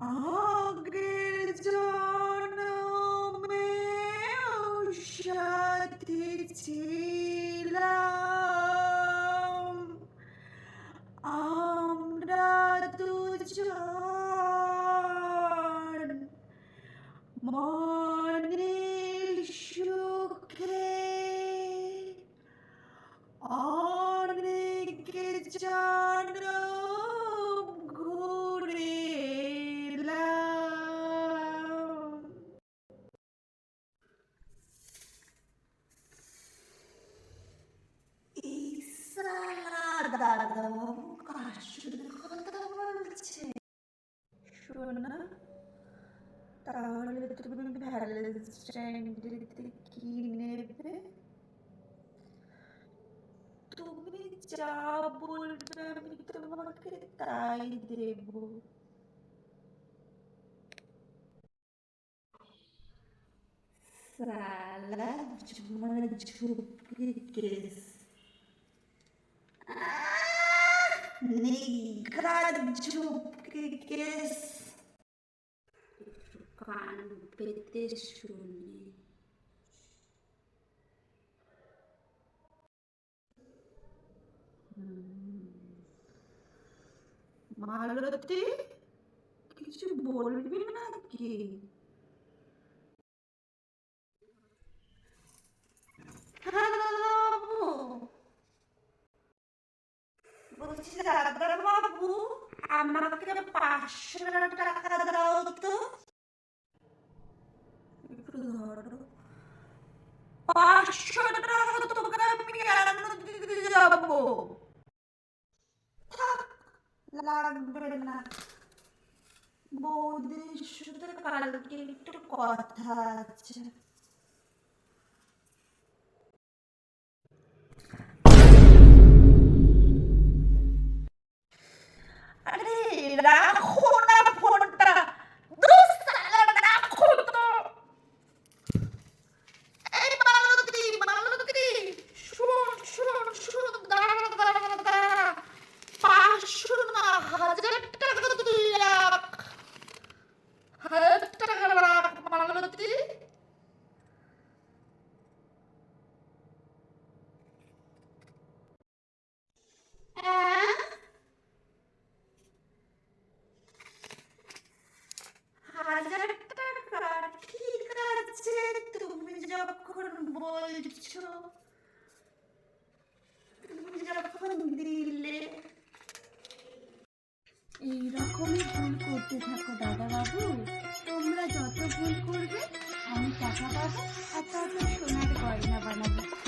আগের জন্মে সাথী ছিলাম আমরা দুজন মনে সুখে অনেক যা সালা কার সাথে কথা বলছে শোনা তাহলে তুমি ভ্যালেন্টাইনডেতে কি নেবে তুমি যা বলবে আমি তোমাকে তাই দেব সালা ঝুমা ঝুঁকি কেস নিগ্রা ঝুঁকি কেস কান পেতে শুনি মালতী কিছু বলবি নাকি বলছি দাদা বাবু, আমাকে পাঁচশো টাকা দাও তো পাঁচশো টাকা তোকে আমি দিতে যাব। লাগবে না বৌদির সাথে কালকে একটু কথা আছে আরে রাখো না ফোনটা দোষ সালা রাখো তো এই মালতী মালতী শুন শুন শুন দাঁড়া দাঁড়া দাঁড়া পাঁচশো না হাজার টাকা তুই রাখ হাজার টাকা রাখ মালতী হ্যাঁ হাজার টাকা ঠিক আছে তুমি যখন বলছো তুমি যখন দিলে এইরকমই ভুল করতে থাকো দাদা বাবু তোমরা যত ভুল করবে, আমি টাকা পাবো আর তত সোনার গয়না বানাবো।